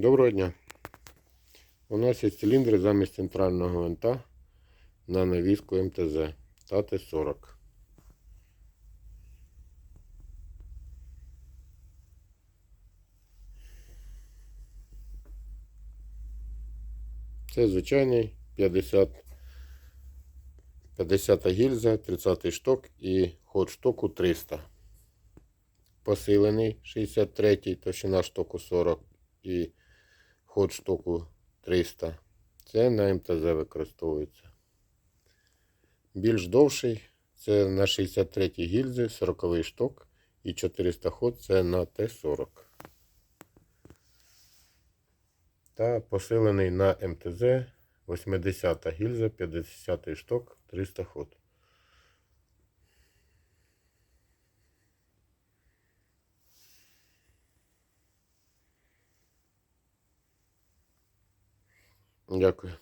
Доброго дня. У нас є циліндри замість центрального винта на навіску МТЗ Тати 40. Це звичайний 50 50 гільза, 30 шток і ход штоку 300. Посилений 63, товщина штоку 40 і ход штоку 300. Це на МТЗ використовується. Більш довший це на 63 гільзи, 40 шток і 400 ход це на Т-40. Та посилений на МТЗ 80 гільза, 50 шток, 300 ход. Дякую.